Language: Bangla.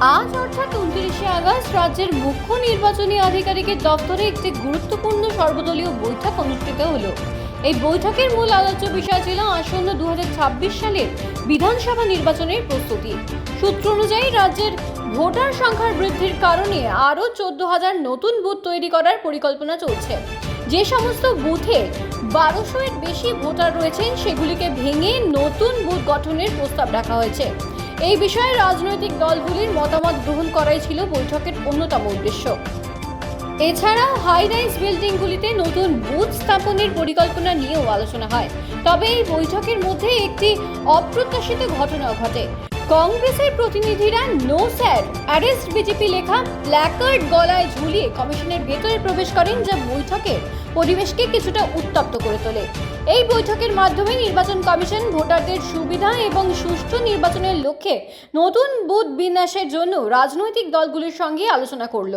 আজ অর্থাৎ উনত্রিশে আগস্ট রাজ্যের মুখ্য নির্বাচনী আধিকারিকের দপ্তরে একটি গুরুত্বপূর্ণ সর্বদলীয় বৈঠক অনুষ্ঠিত হলো। এই বৈঠকের মূল আলোচ্য বিষয় ছিল আসন্ন দু হাজার ছাব্বিশ সালের বিধানসভা নির্বাচনের প্রস্তুতি। সূত্র অনুযায়ী রাজ্যের ভোটার সংখ্যার বৃদ্ধির কারণে আরও চোদ্দ হাজার নতুন বুথ তৈরি করার পরিকল্পনা চলছে। যে সমস্ত বুথে বারোশো এর বেশি ভোটার রয়েছেন, সেগুলিকে ভেঙে নতুন বুথ গঠনের প্রস্তাব রাখা হয়েছে। এই বিষয়ে রাজনৈতিক দলগুলির মতামত গ্রহণ করাই ছিল বৈঠকের অন্যতম উদ্দেশ্য। এছাড়াও হাই রাইজ বিল্ডিংগুলিতে নতুন বুথ স্থাপনের পরিকল্পনা নিয়েও আলোচনা হয়। তবে এই বৈঠকের মধ্যে একটি অপ্রত্যাশিত ঘটনা ঘটে। কংগ্রেসের প্রতিনিধিরা নো স্যার অ্যারেস্ট বিজেপি লেখা প্ল্যাকার্ড গলায় ঝুলিয়ে কমিশনের ভেতরে প্রবেশ করেন যা বৈঠকের পরিবেশকে কিছুটা উত্তপ্ত করে তোলে। এই বৈঠকের মাধ্যমে নির্বাচন কমিশন ভোটারদের সুবিধা এবং সুষ্ঠু নির্বাচনের লক্ষ্যে নতুন বুথ বিন্যাসের জন্য রাজনৈতিক দলগুলির সঙ্গে আলোচনা করল।